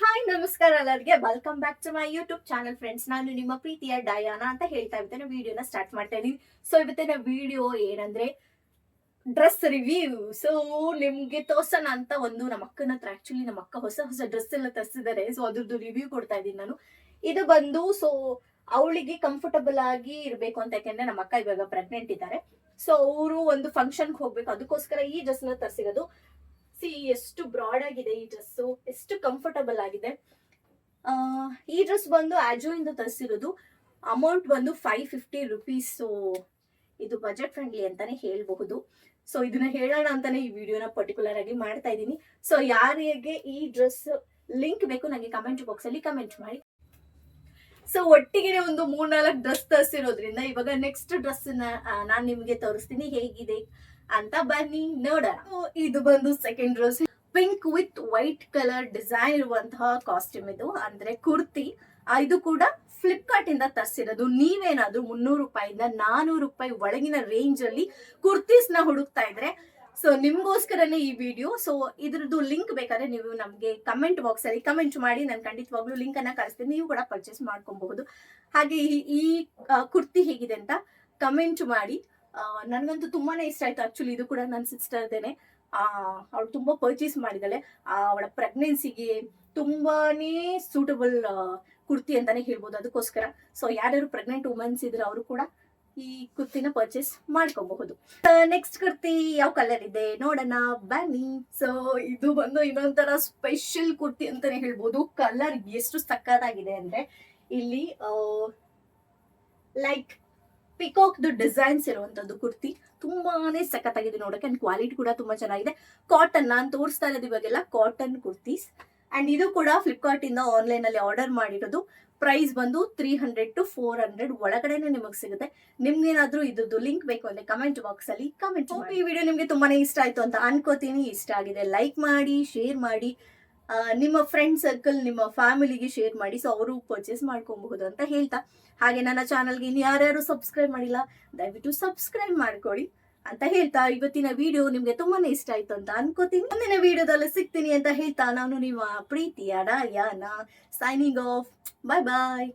Hi ನಮಸ್ಕಾರ ಎಲ್ಲರಿಗೆ. Welcome back to my YouTube channel friends ನಾನು ನಿಮ್ಮ ಪ್ರೀತಿಯ ಡಯಾನ ಅಂತ ಹೇಳ್ತಾ ಇರ್ತೇನೆ. ವಿಡಿಯೋನ ಸ್ಟಾರ್ಟ್ ಮಾಡ್ತಾ ಇದೀನಿ ಸೊ ಇವತ್ತಿನ ವಿಡಿಯೋ ಏನಂದ್ರೆ ಡ್ರೆಸ್ ರಿವ್ಯೂ ಸೊ ನಿಮ್ಗೆ ತೋರ್ಸೋಣ ಅಂತ ಒಂದು ನಮ್ಮ ಅಕ್ಕನ ಹತ್ರ ಆಕ್ಚುಲಿ ನಮ್ಮ ಅಕ್ಕ ಹೊಸ ಹೊಸ ಡ್ರೆಸ್ ಎಲ್ಲ ತರಿಸಿದ್ದಾರೆ. ಸೊ ಅದ್ರದ್ದು ರಿವ್ಯೂ ಕೊಡ್ತಾ ಇದ್ದೀನಿ ನಾನು. ಇದು ಬಂದು ಸೊ ಅವಳಿಗೆ ಕಂಫರ್ಟಬಲ್ ಆಗಿ ಇರಬೇಕು ಅಂತ ಯಾಕೆಂದ್ರೆ ನಮ್ಮ ಅಕ್ಕ ಇವಾಗ ಪ್ರೆಗ್ನೆಂಟ್ ಇದ್ದಾರೆ. ಸೊ ಅವರು ಒಂದು ಫಂಕ್ಷನ್ಗೆ ಹೋಗ್ಬೇಕು. ಅದಕ್ಕೋಸ್ಕರ ಈ ಡ್ರೆಸ್ನ ತರಿಸಿರೋದು ಸಿ, ಎಷ್ಟು ಬ್ರಾಡ್ ಆಗಿದೆ ಈ ಡ್ರೆಸ್ ಎಷ್ಟು ಕಂಫರ್ಟಬಲ್ ಆಗಿದೆ. ಈ ಡ್ರೆಸ್ ಬಂದು ಆಜೋ ಇಂದ ತರಿಸಿರೋದು ಅಮೌಂಟ್ ಬಂದು ಫೈವ್ ಫಿಫ್ಟಿ ರುಪೀಸ್ ಇದು ಬಜೆಟ್ ಫ್ರೆಂಡ್ಲಿ ಅಂತಾನೆ ಹೇಳಬಹುದು. ಸೊ ಇದನ್ನ ಹೇಳೋಣ ಅಂತಾನೆ ಈ ವಿಡಿಯೋನ ಪರ್ಟಿಕ್ಯುಲರ್ ಆಗಿ ಮಾಡ್ತಾ ಇದ್ದೀನಿ. ಸೊ ಯಾರಿಗೆ ಈ ಡ್ರೆಸ್ ಲಿಂಕ್ ಬೇಕು ನನಗೆ ಕಮೆಂಟ್ ಬಾಕ್ಸ್ ಅಲ್ಲಿ ಕಮೆಂಟ್ ಮಾಡಿ. ಸೊ ಒಟ್ಟಿಗೆ ಒಂದು ಮೂರ್ನಾಲ್ಕು ಡ್ರೆಸ್ ತರಿಸಿರೋದ್ರಿಂದ ಇವಾಗ ನೆಕ್ಸ್ಟ್ ಡ್ರೆಸ್ ನಾನು ನಿಮಗೆ ತೋರಿಸ್ತೀನಿ ಹೇಗಿದೆ ಅಂತ ಬನ್ನಿ ನೋಡ ಇದು ಬಂದು second dress pink with white colour design ಇರುವಂತಹ ಕಾಸ್ಟ್ಯೂಮ್ ಇದು. ಅಂದ್ರೆ ಕುರ್ತಿ. ಇದು ಕೂಡ ಫ್ಲಿಪ್ಕಾರ್ಟ್ ಇಂದ ತರಿಸಿರೋದು. ನೀವೇನಾದ್ರೂ ಮುನ್ನೂರು ರೂಪಾಯಿಂದ ನಾನೂರು ರೂಪಾಯಿ ಒಳಗಿನ ರೇಂಜ್ ಅಲ್ಲಿ ಕುರ್ತೀಸ್ನ ಹುಡುಕ್ತಾ ಇದ್ರೆ ಸೊ ನಿಮ್ಗೋಸ್ಕರನೇ ಈ ವಿಡಿಯೋ ಸೊ ಇದ್ರದ್ದು ಲಿಂಕ್ ಬೇಕಾದ್ರೆ ನೀವು ನಮಗೆ ಕಮೆಂಟ್ ಬಾಕ್ಸ್ ಅಲ್ಲಿ ಕಮೆಂಟ್ ಮಾಡಿ, ನಾನು ಖಂಡಿತವಾಗ್ಲೂ ಲಿಂಕ್ ಅನ್ನ ಕಳಿಸ್ತೀನಿ. ನೀವು ಕೂಡ ಪರ್ಚೇಸ್ ಮಾಡ್ಕೊಬಹುದು. ಹಾಗೆ ಈ- ಕುರ್ತಿ ಹೇಗಿದೆ ಅಂತ ಕಮೆಂಟ್ ಮಾಡಿ. ನನಗಂತೂ ತುಂಬಾನೇ ಇಷ್ಟ ಆಯ್ತು. ಆಕ್ಚುಲಿ ಇದು ಕೂಡ ನನ್ನ ಸಿಸ್ಟರ್ದೇನೆ ಅವಳು ತುಂಬಾ ಪರ್ಚೇಸ್ ಮಾಡಿದಾಳೆ. ಅವಳ ಪ್ರೆಗ್ನೆನ್ಸಿಗೆ ತುಂಬಾನೇ ಸೂಟಬಲ್ ಕುರ್ತಿ ಅಂತಾನೆ ಹೇಳ್ಬೋದು. ಅದಕ್ಕೋಸ್ಕರ. ಸೊ ಯಾರ್ಯಾರು ಪ್ರೆಗ್ನೆಂಟ್ ವುಮೆನ್ಸ್ ಇದ್ರೆ ಅವರು ಕೂಡ ಈ ಕುರ್ತಿನ ಪರ್ಚೇಸ್ ಮಾಡ್ಕೋಬಹುದು. ನೆಕ್ಸ್ಟ್ ಕುರ್ತಿ ಯಾವ ಕಲರ್ ಇದೆ ನೋಡೋಣ, ಬನ್ನಿ. ಸೊ ಇದು ಬಂದು ಇನ್ನೊಂಥರ ಸ್ಪೆಷಲ್ ಕುರ್ತಿ ಅಂತಾನೆ ಹೇಳ್ಬೋದು. ಕಲರ್ ಎಷ್ಟು ಸಕ್ಕತ್ತಾಗಿದೆ ಅಂದ್ರೆ ಇಲ್ಲಿ ಲೈಕ್ ಪಿಕಾಕ್ದು ಡಿಸೈನ್ಸ್ ಇರುವಂತದ್ದು ಕುರ್ತಿ ತುಂಬಾನೇ ಸಖತ್ತಾಗಿದೆ ನೋಡಕ್ಕೆ ಅಂಡ್ ಕ್ವಾಲಿಟಿ ಕೂಡ ತುಂಬಾ ಚೆನ್ನಾಗಿದೆ. ಕಾಟನ್ ನಾನು ತೋರಿಸ್ತಾ ಇರೋದು ಇವಾಗೆಲ್ಲ ಕಾಟನ್ ಕುರ್ತೀಸ್. ಅಂಡ್ ಇದು ಕೂಡ ಫ್ಲಿಪ್ಕಾರ್ಟ್ ಇಂದ ಆನ್ಲೈನ್ ಅಲ್ಲಿ ಆರ್ಡರ್ ಮಾಡಿರೋದು. ಪ್ರೈಸ್ ಬಂದು three hundred to four hundred ಒಳಗಡೆನೆ ನಿಮಗೆ ಸಿಗುತ್ತೆ. ನಿಮ್ಗೇನಾದ್ರೂ ಇದ್ರದ್ದು ಲಿಂಕ್ ಬೇಕು ಅಂದ್ರೆ ಕಮೆಂಟ್ ಬಾಕ್ಸ್ ಅಲ್ಲಿ ಕಮೆಂಟ್ ಈ ವಿಡಿಯೋ ನಿಮ್ಗೆ ತುಂಬಾನೇ ಇಷ್ಟ ಆಯ್ತು ಅಂತ ಅನ್ಕೋತೀನಿ. ಇಷ್ಟ ಆಗಿದೆ ಲೈಕ್ ಮಾಡಿ ಶೇರ್ ಮಾಡಿ. ನಿಮ್ಮ ಫ್ರೆಂಡ್ ಸರ್ಕಲ್ ನಿಮ್ಮ ಫ್ಯಾಮಿಲಿಗೆ ಶೇರ್ ಮಾಡಿ. ಸೊ ಅವರು ಪರ್ಚೇಸ್ ಮಾಡ್ಕೊಬಹುದು ಅಂತ ಹೇಳ್ತಾ. ಹಾಗೆ ನನ್ನ ಚಾನಲ್ಗೆ ಇನ್ನು ಯಾರ್ಯಾರು ಸಬ್ಸ್ಕ್ರೈಬ್ ಮಾಡಿಲ್ಲ ದಯವಿಟ್ಟು ಸಬ್ಸ್ಕ್ರೈಬ್ ಮಾಡ್ಕೊಳ್ಳಿ. ಅಂತ ಹೇಳ್ತಾ ಇವತ್ತಿನ ವಿಡಿಯೋ ನಿಮ್ಗೆ ತುಂಬಾನೇ ಇಷ್ಟ ಆಯ್ತು ಅಂತ ಅನ್ಕೋತೀನಿ. ಮುಂದಿನ ವಿಡಿಯೋದಲ್ಲಿ ಸಿಗ್ತೀನಿ ಅಂತ ಹೇಳ್ತಾ ನಾನು ನಿಮ್ಮ ಪ್ರೀತಿಯ ನಾ ಸೈನಿಂಗ್ ಆಫ್ ಬಾಯ್ ಬಾಯ್